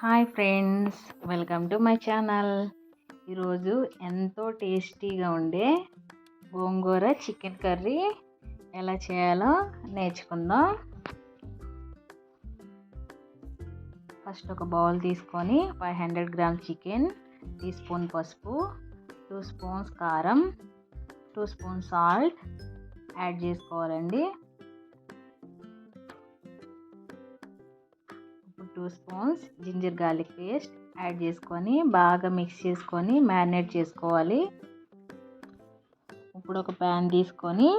Hi friends welcome to my channel. ఈరోజు ఎంతో టేస్టీగా ఉండే గోంగూర చికెన్ కర్రీ ఎలా చేయాలో నేర్చుకుందాం. ఫస్ట్ ఒక బౌల్ తీసుకొని five hundred gram chicken teaspoon పసుపు టూ స్పూన్స్ కారం టూ స్పూన్ సాల్ట్ యాడ్ చేసుకోవాలండి. Two spoons ginger garlic paste add చేసుకొని బాగా మిక్స్ చేసుకొని మ్యారినేట్ చేసుకోవాలి. ఇప్పుడు ఒక ప్యాన్ తీసుకొని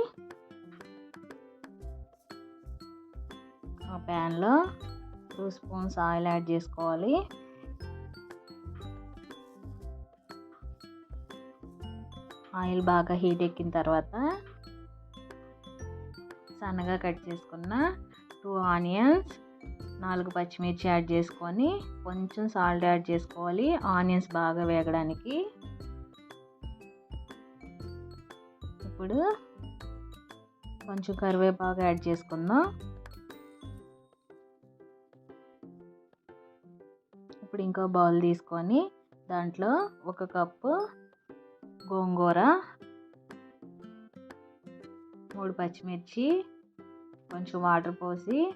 ఆ ప్యాన్లో టూ స్పూన్స్ ఆయిల్ యాడ్ చేసుకోవాలి. ఆయిల్ బాగా హీట్ ఎక్కిన తర్వాత సన్నగా కట్ చేసుకున్న టూ ఆనియన్స్ నాలుగు పచ్చిమిర్చి యాడ్ చేసుకొని కొంచెం సాల్ట్ యాడ్ చేసుకోవాలి. ఆనియన్స్ బాగా వేగడానికి. ఇప్పుడు కొంచెం కరివేపాకు యాడ్ చేసుకుందాం. ఇప్పుడు ఇంకో బౌల్ తీసుకొని దాంట్లో ఒక కప్పు గోంగూర మూడు పచ్చిమిర్చి కొంచెం వాటర్ పోసి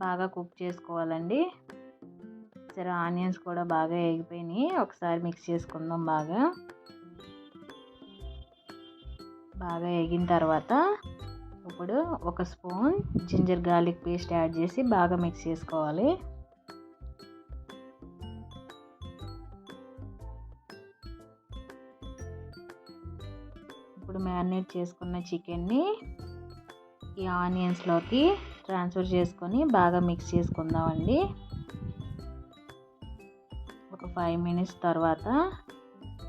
బాగా కుక్ చేసుకోవాలండి. సరే ఆనియన్స్ కూడా బాగా వేగిపోయినాయి ఒకసారి మిక్స్ చేసుకుందాం బాగా. బాగా వేగిన తర్వాత ఇప్పుడు ఒక spoon ginger garlic paste add చేసి బాగా మిక్స్ చేసుకోవాలి. ఇప్పుడు మ్యారినేట్ చేసుకున్న చికెన్ని ఈ ఆనియన్స్లోకి ట్రాన్స్ఫర్ చేసుకొని బాగా మిక్స్ చేసుకుందామండి. ఒక ఫైవ్ మినిట్స్ తర్వాత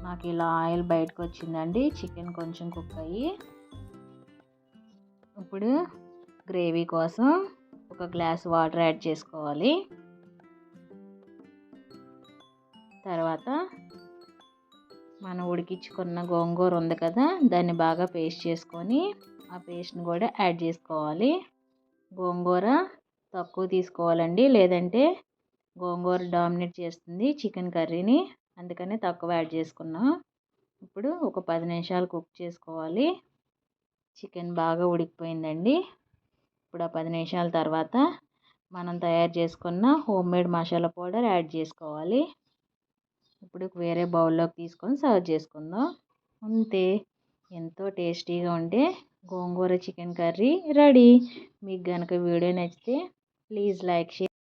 నాకు ఇలా ఆయిల్ బయటకు వచ్చిందండి. చికెన్ కొంచెం కుక్ అయ్యి. ఇప్పుడు గ్రేవీ కోసం ఒక గ్లాస్ వాటర్ యాడ్ చేసుకోవాలి. తర్వాత మనం ఉడికించుకున్న గోంగూర ఉంది కదా దాన్ని బాగా పేస్ట్ చేసుకొని ఆ పేస్ట్ని కూడా యాడ్ చేసుకోవాలి. గోంగూర తక్కువ తీసుకోవాలండి. లేదంటే గోంగూర డామినేట్ చేస్తుంది చికెన్ కర్రీని. అందుకని తక్కువ యాడ్ చేసుకున్నాం. ఇప్పుడు ఒక పది నిమిషాలు కుక్ చేసుకోవాలి. చికెన్ బాగా ఉడికిపోయిందండి. ఇప్పుడు ఆ పది నిమిషాల తర్వాత మనం తయారు చేసుకున్న homemade masala powder add చేసుకోవాలి. ఇప్పుడు వేరే బౌల్లోకి తీసుకొని సర్వ్ చేసుకుందాం. అంతే ఎంతో టేస్టీగా ఉండే గోంగూర చికెన్ కర్రీ రెడీ. మీకు కనుక వీడియో నచ్చితే ప్లీజ్ లైక్ షేర్